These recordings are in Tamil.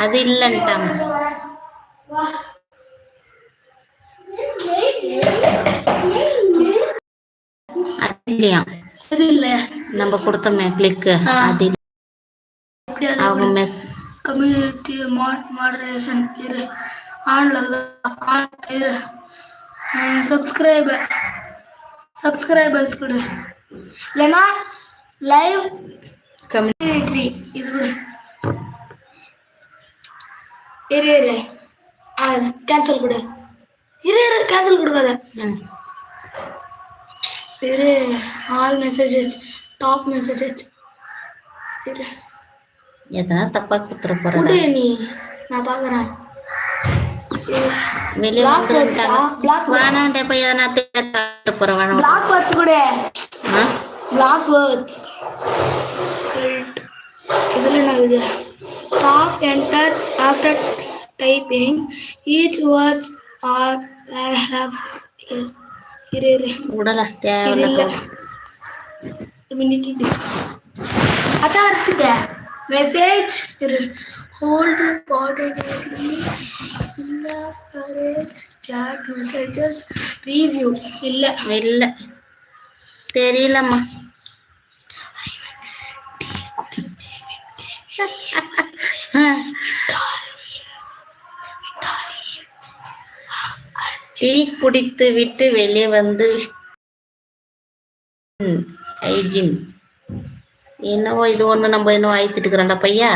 அது இல்லன்ட்டாங்க அது இல்லையா? இது இல்ல. நம்ம கொடுத்தோமே கிளிக்கு. அது அவங்க அது மெஸ் கம்யூனிட்டி மாடரேஷன் இரு. ஆன்ல ஆன் இரு. சப்ஸ்கிரைபர் சப்ஸ்கிரைபர்ஸ் கொடு. இல்லைன்னா லைவ் கம்யூனிட்டி இது கொடு இரு இரு. கேன்சல் கொடு. இரு இரு கேன்சல் கொடுக்காத. இரு ஆல் மெசேஜஸ் டாப் மெசேஜஸ் இரு. எதனா தப்பா குத்துற கொடு நீ. நான் பார்க்குறேன் வெளியே வந்துட்டாங்க வச்சா? வேணாண்டே போய் எதனா தேட்டு போற வேணாம் பிளாக் வேர்ட்ஸ் கூட? பிளாக் வேர்ட்ஸ் இதில் என்ன இது? டாப் என்டர் ஆஃப்டர் இரு விடல இது தேவையில்ல இல்ல மினிட் அதான் இருக்குது. மெசேஜ் ஹோல்டு கோஆர்டினேட்லி இந்த கரேஜ் சாட் மெசேஜஸ் ரிவ்யூ இல்லை. இல்ல. தெரியலம்மா. டீ குடித்து விட்டு வெளியே வந்து ம், ஹைஜீன் என்னவோ இது ஒண்ணு நம்ம இன்னும் ஆயித்துட்டு இருக்கிறோம்டா பையா?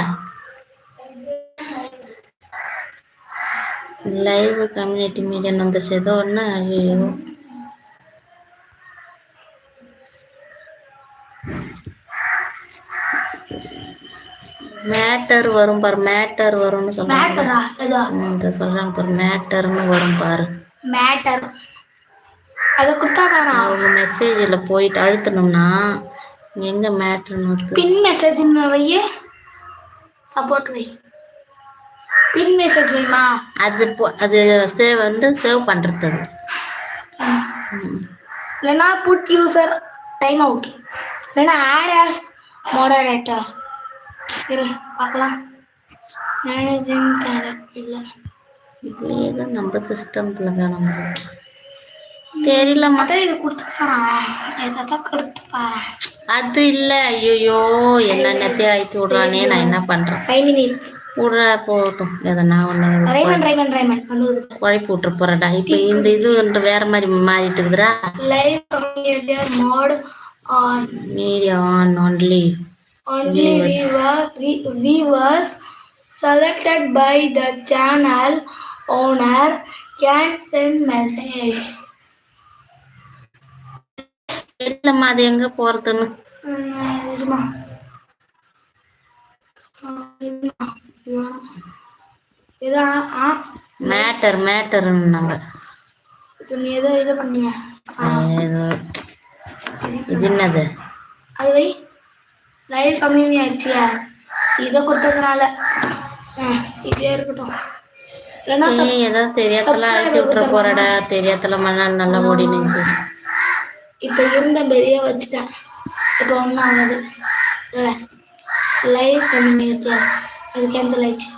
லைவ் கம்யூனிட்டி மீடியா வந்துச்சு. ஏதோ ஒன்று ஐயோ மேட்டர் வரும் பாரு. மேட்டர் வரும்னு சொல்றாங்க. சொல்றாங்க பாரு. மேட்டர்னு வரும் பாரு. மேட்டர் அதை கொடுத்தா வேணாம் அவங்க மெசேஜில் போயிட்டு அழுத்தணும்னா எங்க மேட்டர்னு வருது பின் மெசேஜ் வையே. சப்போர்ட் வை. பின் மெசேஜ் வைமா? அது போ- அது சேவ் வந்து சேவ். ம். இல்லைன்னா புட் யூசர் டைம் அவுட் இல்லைன்னா ஆட் ஆஸ் மாடரேட்டர் இரு பார்க்கலாம். மேனேஜிங் இல்லை இதுலயே தான் நம்ம சிஸ்டம்ல காணும் தெரியலம்மா. அதான் இது கொடுத்து பாறேன் எதாவது கொடுத்து பாறேன் அது இல்ல. ஐயோ என்ன நெத்தி ஆயிட்டு விடுறானே. நான் என்ன பண்றேன் ஃபைவ் மினிட்ஸ் விடுற போகட்டும். எதனா வருது குழப்பி விட்டுற போறடா இப்ப இந்த இது வேற மாதிரி மாறிட்டு இருக்குதுடா. Live community mode on media on only re- viewers selected by the channel owner can send message. தெரியலம்மா அது எங்க போறதுன்னு. மேட்டர் இப்போ நீ ஏதோ இது பண்ணிய? ஏதோ இது என்னது? அது வை. லைவ் கம்யூனி ஆச்சியா இதை கொடுத்ததுனால. இதே இருக்கட்டும். ஏய், ஏதோ தெரியாதெல்லாம் அழைச்சி விட்டுற போறடா தெரியாதல மண்ணால் நல்லா ஓடி இப்போ இருந்த பெரிய வச்சுட்டேன் இப்போ ஒன்றும் ஆகுது. லைவ் கம்யூனிட்டியார் அது கேன்சல் ஆயிடுச்சு.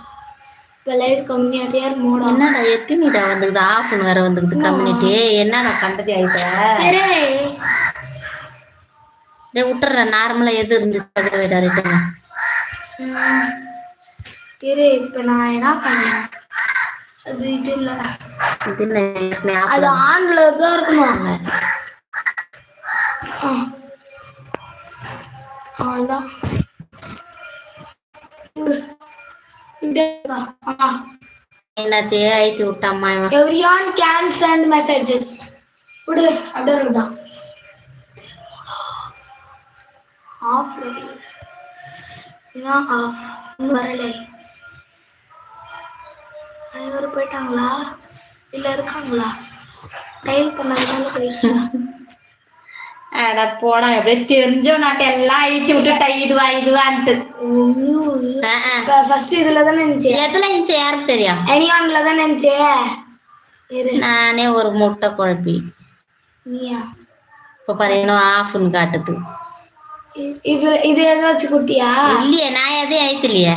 இப்போ லைவ் கம்யூனிட்டியார் மோடம் என்னடா எத்தினிடா வந்துக்குது? ஆஃப்னு வேற வந்துக்குது கம்யூனிட்டி என்னடா கண்டதி ஆயிட்ட? டேய் விட்டுற நார்மலா எது இருந்துச்சு அதை ரிட்டன் இரு இப்போ நான் என்ன பண்ணேன்? அது இது இல்லை. இது அது ஆன்ல தான் இருக்கணும் ல. ஆ. அவ்வளோதான் இப்படியே இருக்கா? ஆ. என்னத்தையே ஆயித்தி விட்டாம்மா இவன். எவ்ரியான் கேன் சென்ட் மெசேஜஸ் விடு அப்படியே இருக்குதான் ஆஃப் ஆஃப் வரலை அனைவரும் போயிட்டாங்களா? இல்லை இருக்காங்களா? டைல் பண்ணதுனால போயிடுச்சு? அட போடா எப்படியே தெரிஞ்சோ நாட்டு எல்லாம் அழிச்சு விட்டுட்டா இதுவா இதுவான்ட்டு. ஃபர்ஸ்ட் இதில் தானே இருந்துச்சு? எதுல இருந்துச்சு யாருக்கு தெரியும்? எனியான்ல தானே இருந்துச்சு? இரு. நானே ஒரு முட்டை குழப்பி நீயா? இப்ப பாரு ஆஃப்னு காட்டுது. இது இது ஏதாச்சும் குத்தியா? இல்லையே நான் எதையும் அழித்து இல்லையே